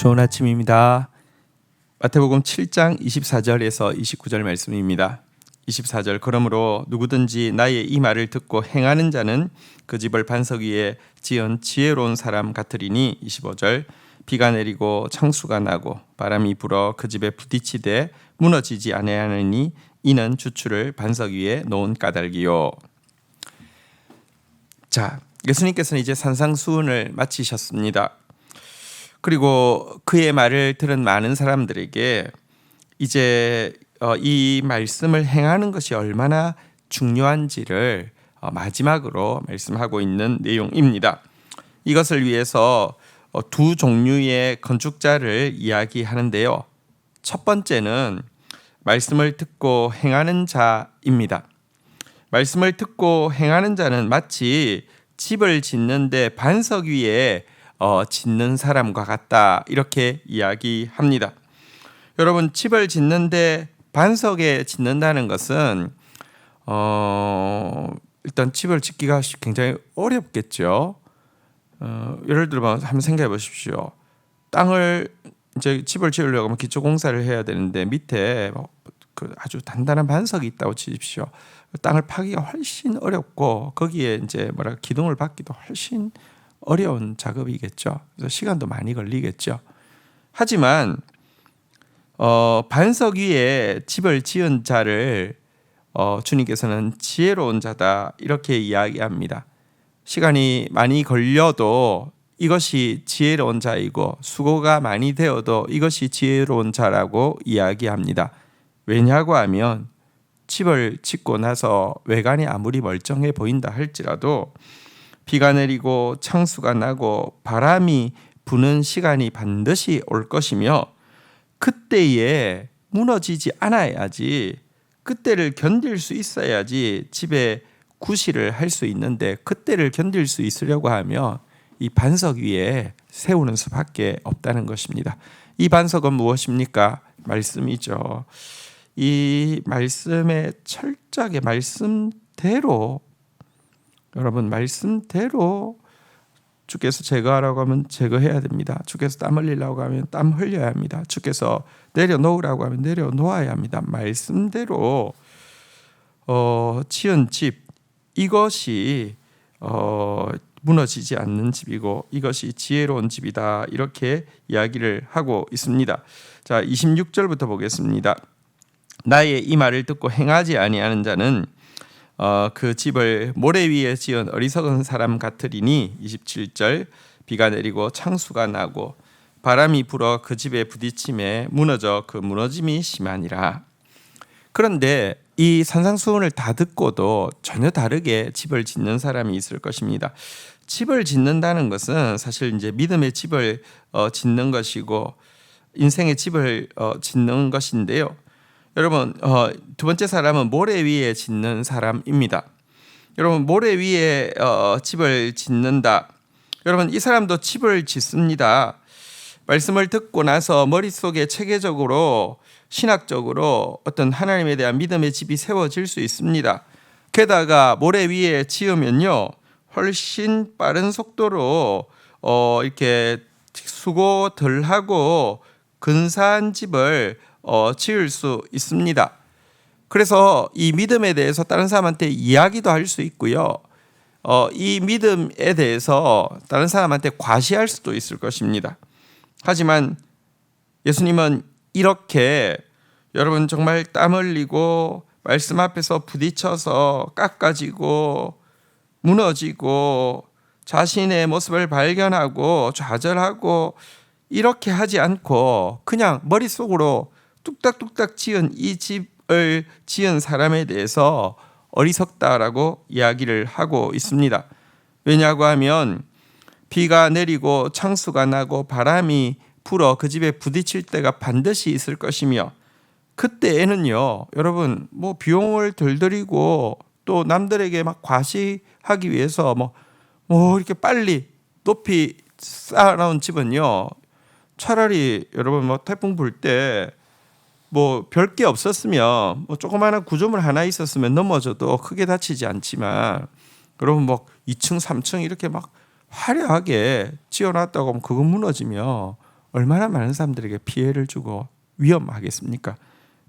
좋은 아침입니다. 마태복음 7장 24절에서 29절 말씀입니다. 24절 그러므로 누구든지 나의 이 말을 듣고 행하는 자는 그 집을 반석 위에 지은 지혜로운 사람 같으리니 25절 비가 내리고 창수가 나고 바람이 불어 그 집에 부딪히되 무너지지 아니하느니 이는 주추를 반석 위에 놓은 까닭이요. 자, 예수님께서는 이제 산상수훈을 마치셨습니다. 그리고 그의 말을 들은 많은 사람들에게 이제 어, 이 말씀을 행하는 것이 얼마나 중요한지를 어, 마지막으로 말씀하고 있는 내용입니다. 이것을 위해서 어, 두 종류의 건축자를 이야기하는데요. 첫 번째는 말씀을 듣고 행하는 자입니다. 말씀을 듣고 행하는 자는 마치 집을 짓는데 반석 위에 어, 짓는 사람과 같다 이렇게 이야기합니다. 여러분 집을 짓는데 반석에 짓는다는 것은 어, 일단 집을 짓기가 굉장히 어렵겠죠. 어, 예를 들어 한번 생각해 보십시오. 땅을 이제 집을 지으려고 하면 기초 공사를 해야 되는데 밑에 뭐그 아주 단단한 반석이 있다고 치십시오. 땅을 파기가 훨씬 어렵고 거기에 이제 뭐라 기둥을 받기도 훨씬 어려운 작업이겠죠. 그래서 시간도 많이 걸리겠죠. 하지만 어, 반석 위에 집을 지은 자를 어, 주님께서는 지혜로운 자다 이렇게 이야기합니다. 시간이 많이 걸려도 이것이 지혜로운 자이고 수고가 많이 되어도 이것이 지혜로운 자라고 이야기합니다. 왜냐고 하면 집을 짓고 나서 외관이 아무리 멀쩡해 보인다 할지라도 비가 내리고 창수가 나고 바람이 부는 시간이 반드시 올 것이며 그때에 무너지지 않아야지 그때를 견딜 수 있어야지 집에 구실을 할 수 있는데 그때를 견딜 수 있으려고 하면 이 반석 위에 세우는 수밖에 없다는 것입니다. 이 반석은 무엇입니까? 말씀이죠. 이 말씀의 철저하게 말씀대로 여러분 말씀대로 주께서 제거하라고 하면 제거해야 됩니다. 주께서 땀 흘리라고 하면 땀 흘려야 합니다. 주께서 내려놓으라고 하면 내려놓아야 합니다. 말씀대로 어, 지은 집 이것이 어, 무너지지 않는 집이고 이것이 지혜로운 집이다 이렇게 이야기를 하고 있습니다. 자 26절부터 보겠습니다. 나의 이 말을 듣고 행하지 아니하는 자는 어, 그 집을 모래 위에 지은 어리석은 사람 같으리니 27절 비가 내리고 창수가 나고 바람이 불어 그 집에 부딪힘에 무너져 그 무너짐이 심하니라. 그런데 이 산상수훈을 다 듣고도 전혀 다르게 집을 짓는 사람이 있을 것입니다. 집을 짓는다는 것은 사실 이제 믿음의 집을 어, 짓는 것이고 인생의 집을 어, 짓는 것인데요. 여러분 어, 두 번째 사람은 모래 위에 짓는 사람입니다. 여러분 모래 위에 어, 집을 짓는다. 여러분 이 사람도 집을 짓습니다. 말씀을 듣고 나서 머릿속에 체계적으로 신학적으로 어떤 하나님에 대한 믿음의 집이 세워질 수 있습니다. 게다가 모래 위에 지으면요 훨씬 빠른 속도로 어, 이렇게 수고 덜 하고 근사한 집을 어, 지을 수 있습니다. 그래서 이 믿음에 대해서 다른 사람한테 이야기도 할 수 있고요. 어, 이 믿음에 대해서 다른 사람한테 과시할 수도 있을 것입니다. 하지만 예수님은 이렇게 여러분 정말 땀 흘리고 말씀 앞에서 부딪혀서 깎아지고 무너지고 자신의 모습을 발견하고 좌절하고 이렇게 하지 않고 그냥 머릿속으로 뚝딱뚝딱 지은 이 집을 지은 사람에 대해서 어리석다라고 이야기를 하고 있습니다. 왜냐고 하면 비가 내리고 창수가 나고 바람이 불어 그 집에 부딪힐 때가 반드시 있을 것이며 그때에는요 여러분 뭐 비용을 덜 들이고 또 남들에게 막 과시하기 위해서 뭐, 뭐 이렇게 빨리 높이 쌓아놓은 집은요 차라리 여러분 뭐 태풍 불 때 뭐 별 게 없었으면 뭐 조그마한 구조물 하나 있었으면 넘어져도 크게 다치지 않지만 그러면 뭐 2층, 3층 이렇게 막 화려하게 지어놨다고 하면 그거 무너지면 얼마나 많은 사람들에게 피해를 주고 위험하겠습니까?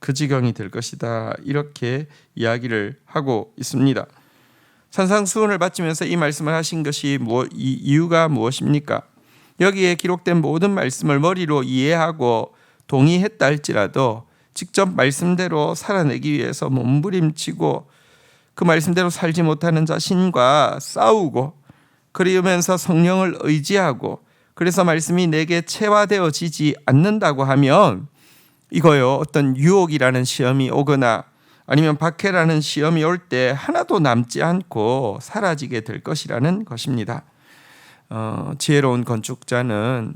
그 지경이 될 것이다. 이렇게 이야기를 하고 있습니다. 산상수훈을 바치면서 이 말씀을 하신 것이 뭐, 이, 이유가 무엇입니까? 여기에 기록된 모든 말씀을 머리로 이해하고 동의했다 할지라도 직접 말씀대로 살아내기 위해서 몸부림치고 그 말씀대로 살지 못하는 자신과 싸우고 그러면서 성령을 의지하고 그래서 말씀이 내게 체화되어지지 않는다고 하면 이거요 어떤 유혹이라는 시험이 오거나 아니면 박해라는 시험이 올 때 하나도 남지 않고 사라지게 될 것이라는 것입니다. 어, 지혜로운 건축자는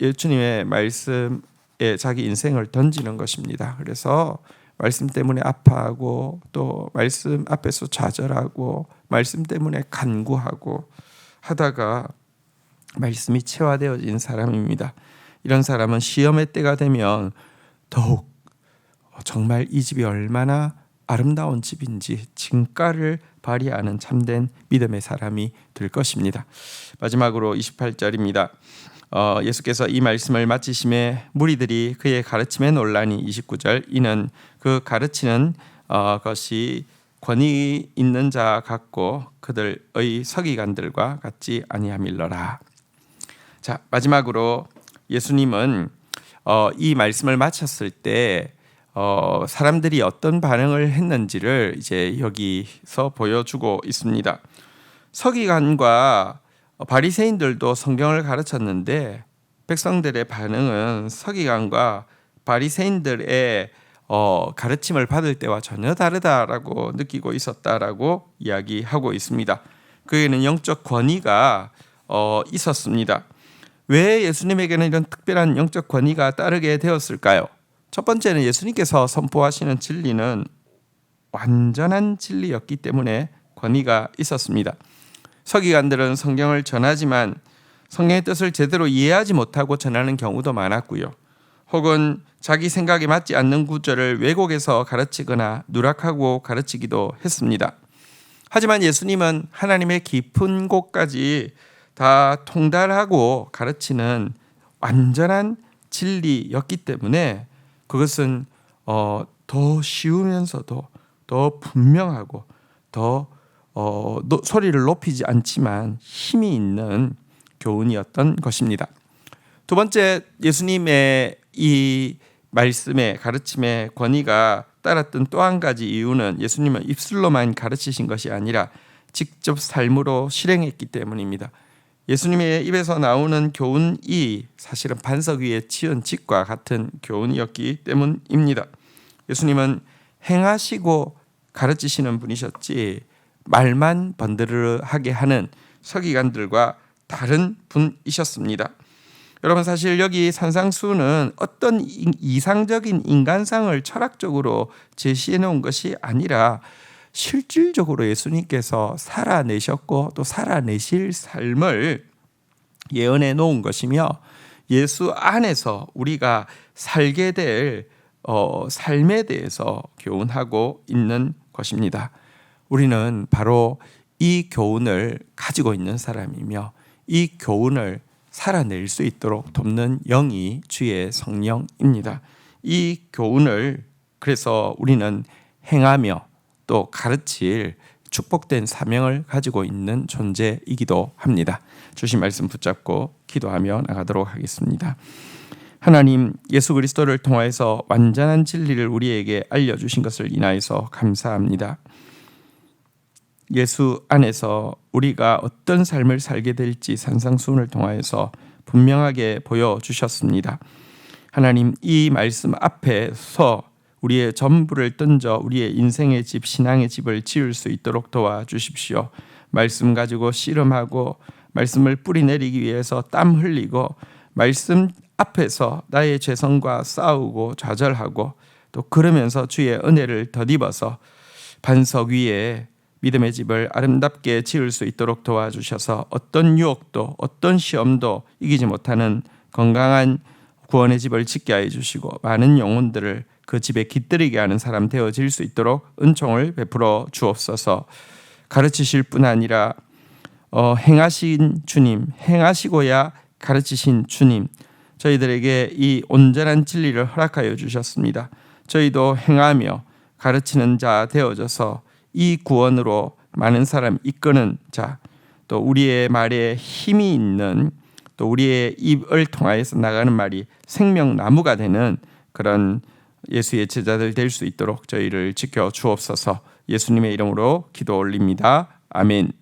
예수님의 말씀 에 자기 인생을 던지는 것입니다. 그래서 말씀 때문에 아파하고 또 말씀 앞에서 좌절하고 말씀 때문에 간구하고 하다가 말씀이 체화되어진 사람입니다. 이런 사람은 시험의 때가 되면 더욱 정말 이 집이 얼마나 아름다운 집인지 진가를 발휘하는 참된 믿음의 사람이 될 것입니다. 마지막으로 28절입니다. 어, 예수께서 이 말씀을 마치심에 무리들이 그의 가르침에 논란이 29절 이는 그 가르치는 어, 것이 권위 있는 자 같고 그들의 서기관들과 같지 아니함일러라. 자 마지막으로 예수님은 어, 이 말씀을 마쳤을 때 어, 사람들이 어떤 반응을 했는지를 이제 여기서 보여주고 있습니다. 서기관과 바리새인들도 성경을 가르쳤는데 백성들의 반응은 서기관과 바리새인들의 어, 가르침을 받을 때와 전혀 다르다라고 느끼고 있었다라고 이야기하고 있습니다. 그에는 영적 권위가 어, 있었습니다. 왜 예수님에게는 이런 특별한 영적 권위가 따르게 되었을까요? 첫 번째는 예수님께서 선포하시는 진리는 완전한 진리였기 때문에 권위가 있었습니다. 서기관들은 성경을 전하지만 성경의 뜻을 제대로 이해하지 못하고 전하는 경우도 많았고요. 혹은 자기 생각에 맞지 않는 구절을 왜곡해서 가르치거나 누락하고 가르치기도 했습니다. 하지만 예수님은 하나님의 깊은 곳까지 다 통달하고 가르치는 완전한 진리였기 때문에 그것은 어, 더 쉬우면서도 더 분명하고 더 어, 노, 소리를 높이지 않지만 힘이 있는 교훈이었던 것입니다. 두 번째 예수님의 이 말씀의 가르침의 권위가 따랐던 또 한 가지 이유는 예수님은 입술로만 가르치신 것이 아니라 직접 삶으로 실행했기 때문입니다. 예수님의 입에서 나오는 교훈이 사실은 반석 위에 치은 집과 같은 교훈이었기 때문입니다. 예수님은 행하시고 가르치시는 분이셨지 말만 번드르하게 하는 서기관들과 다른 분이셨습니다. 여러분 사실 여기 산상수는 어떤 이상적인 인간상을 철학적으로 제시해 놓은 것이 아니라 실질적으로 예수님께서 살아내셨고 또 살아내실 삶을 예언해 놓은 것이며 예수 안에서 우리가 살게 될 어, 삶에 대해서 교훈하고 있는 것입니다. 우리는 바로 이 교훈을 가지고 있는 사람이며 이 교훈을 살아낼 수 있도록 돕는 영이 주의 성령입니다. 이 교훈을 그래서 우리는 행하며 또 가르칠 축복된 사명을 가지고 있는 존재이기도 합니다. 주신 말씀 붙잡고 기도하며 나가도록 하겠습니다. 하나님 예수 그리스도를 통하여서 완전한 진리를 우리에게 알려 주신 것을 인하여서 감사합니다. 예수 안에서 우리가 어떤 삶을 살게 될지 산상수훈을 통하여서 분명하게 보여 주셨습니다. 하나님 이 말씀 앞에서 우리의 전부를 던져 우리의 인생의 집, 신앙의 집을 지을 수 있도록 도와 주십시오. 말씀 가지고 씨름하고 말씀을 뿌리내리기 위해서 땀 흘리고 말씀 앞에서 나의 죄성과 싸우고 좌절하고 또 그러면서 주의 은혜를 덧입어서 반석 위에 믿음의 집을 아름답게 지을 수 있도록 도와주셔서 어떤 유혹도 어떤 시험도 이기지 못하는 건강한 구원의 집을 짓게 해 주시고 많은 영혼들을 그 집에 깃들이게 하는 사람 되어질 수 있도록 은총을 베풀어 주옵소서. 가르치실 뿐 아니라 어, 행하신 주님, 행하시고야 가르치신 주님, 저희들에게 이 온전한 진리를 허락하여 주셨습니다. 저희도 행하며 가르치는 자 되어져서 이 구원으로 많은 사람 이끄는 자, 또 우리의 말에 힘이 있는 또 우리의 입을 통하여서 나가는 말이 생명나무가 되는 그런 예수의 제자들 될 수 있도록 저희를 지켜 주옵소서. 예수님의 이름으로 기도 올립니다. 아멘.